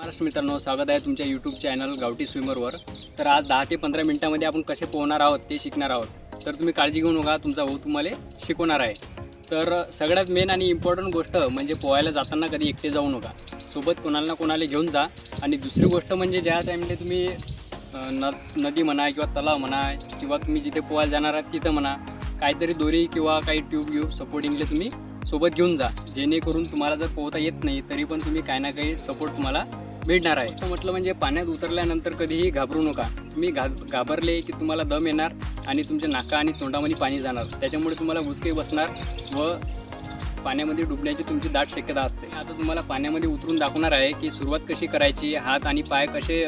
महाराष्ट्र मित्रांनो स्वागत आहे तुमच्या यूट्यूब चॅनल गावठी स्विमरवर तर आज दहा ते पंधरा मिनिटामध्ये आपण कसे पोहणार आहोत ते शिकणार आहोत. तर तुम्ही काळजी घेऊ नका तुमचा भाऊ तुम्हाला शिकवणार आहे. तर सगळ्यात मेन आणि इम्पॉर्टंट गोष्ट म्हणजे पोहायला जाताना कधी एकटे जाऊ नका. सोबत कोणाला ना कोणाला घेऊन जा. आणि दुसरी गोष्ट म्हणजे ज्या टाईमला तुम्ही न नदी म्हणा किंवा तलाव म्हणा किंवा तुम्ही जिथे पोहायला जाणार आहात तिथं म्हणा काहीतरी दोरी किंवा काही ट्यूब घेऊ सपोर्टिंगले तुम्ही सोबत घेऊन जा. जेणेकरून तुम्हाला जर पोहता येत नाही तरी पण तुम्ही काही ना काही सपोर्ट तुम्हाला भेटणार आहे. तर म्हटलं म्हणजे पाण्यात उतरल्यानंतर कधीही घाबरू नका. तुम्ही घा घाबरले की तुम्हाला दम येणार आणि तुमच्या नाका आणि तोंडामध्ये पाणी जाणार. त्याच्यामुळे तुम्हाला गुचके बसणार व पाण्यामध्ये डुबण्याची तुमची दाट शक्यता असते. आता तुम्हाला पाण्यामध्ये उतरून दाखवणार आहे की सुरुवात कशी करायची हात आणि पाय कसे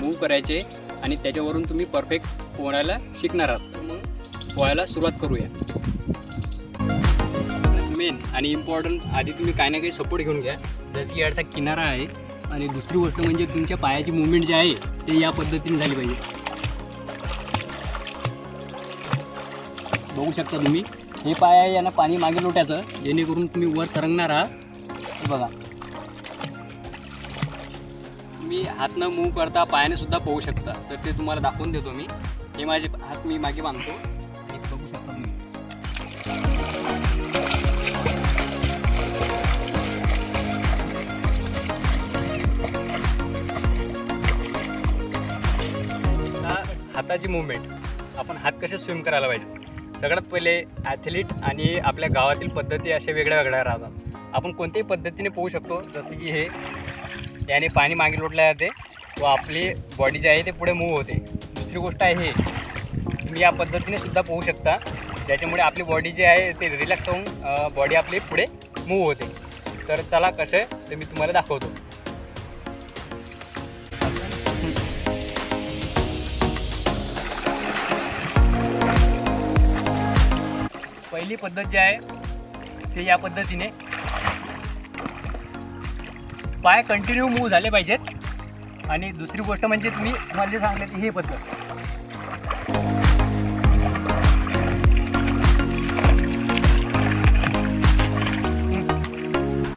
मूव करायचे आणि त्याच्यावरून तुम्ही परफेक्ट पोहायला शिकणार आहात. तर मग पोहायला सुरुवात करूया. मेन आणि इम्पॉर्टंट आधी तुम्ही काही ना काही सपोर्ट घेऊन घ्या. जसं की याचा किनारा आहे आणि दुसरी गोष्ट म्हणजे तुमच्या पायाची मुवमेंट जी आहे ते या पद्धतीने झाली पाहिजे. बघू शकता तुम्ही हे पाय आहे यांना पाणी मागे लोटायचं जेणेकरून तुम्ही वर तरंगणार आहात. हे बघा. तुम्ही हात न मूव करता पायाने सुद्धा पोहू शकता. तर ते तुम्हाला दाखवून देतो मी. हे माझे हात मी मागे बांधतो. बघू शकता तुम्ही. हाताची मुवमेंट आपण हात कसे स्विम करायला पाहिजे? सगळ्यात पहिले ॲथलीट आणि आपल्या गावातील पद्धती अशा वेगळ्या वेगळ्या राहतात. आपण कोणत्याही पद्धतीने पोहू शकतो जसं की हे. याने पाणी मागे लोटल्या जाते व आपली बॉडी जी आहे ते पुढे मूव होते. दुसरी गोष्ट आहे हे. तुम्ही या पद्धतीने सुद्धा पोहू शकता. ज्याच्यामुळे आपली बॉडी जी आहे ते रिलॅक्स होऊन बॉडी आपली पुढे मूव होते. तर चला कसं ते मी तुम्हाला दाखवतो. पहिली पद्धत जी आहे ते या पद्धतीने पाय कंटिन्यू मूव झाले पाहिजेत. आणि दुसरी गोष्ट म्हणजे तुम्ही मला जे सांगले ही पद्धत.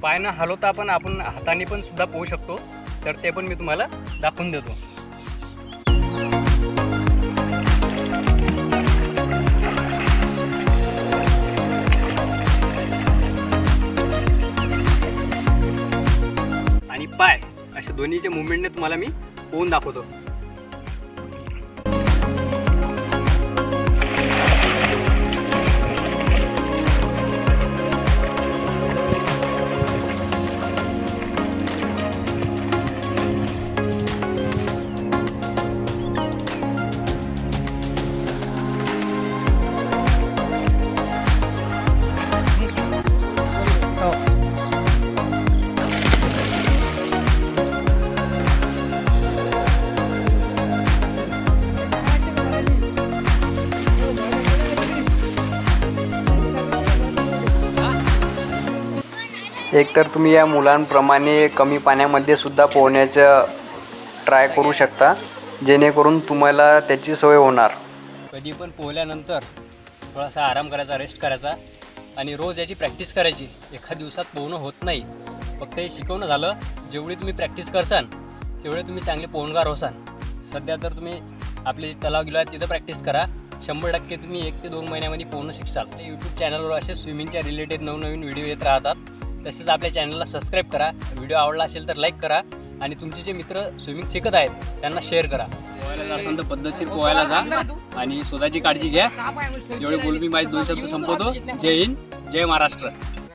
पाय न हलवता पण आपण हाताने पण सुद्धा पोहू शकतो. तर ते पण मी तुम्हाला दाखवून देतो. पाय. अशा दोन्हीच्या मुवमेंटने तुम्हाला मी पोहून दाखवतो. एकतर तुम्ही या मुलांप्रमाणे कमी पाण्यामध्ये सुद्धा पोहण्याचं ट्राय करू शकता. जेणेकरून तुम्हाला त्याची सवय होणार. कधी पण पोहल्यानंतर थोडासा आराम करायचा रेस्ट करायचा आणि रोज याची प्रॅक्टिस करायची. एखाद दिवसात पोहणं होत नाही. फक्त हे शिकवणं झालं जेवढी तुम्ही प्रॅक्टिस करसाल तेवढे तुम्ही चांगले पोहणगार होसाल सध्या तर तुम्ही आपले जे तलाव गेलो आहे तिथं प्रॅक्टिस करा. शंभर टक्के तुम्ही एक ते दोन महिन्यामध्ये पोहणं शिकसाल. यूट्यूब चॅनलवर असे स्विमिंगच्या रिलेटेड नवनवीन व्हिडिओ येत राहतात. तसेच आपल्या चॅनलला सबस्क्राईब करा. व्हिडिओ आवडला असेल तर लाईक करा. आणि तुमचे जे मित्र स्विमिंग शिकत आहेत त्यांना शेअर करा. पोहायला असेल तर पद्धतशीर पोहायला जा. आणि स्वतःची काळजी घ्या. एवढे बोल मी माझे दोन शब्द संपवतो. जय हिंद जय महाराष्ट्र.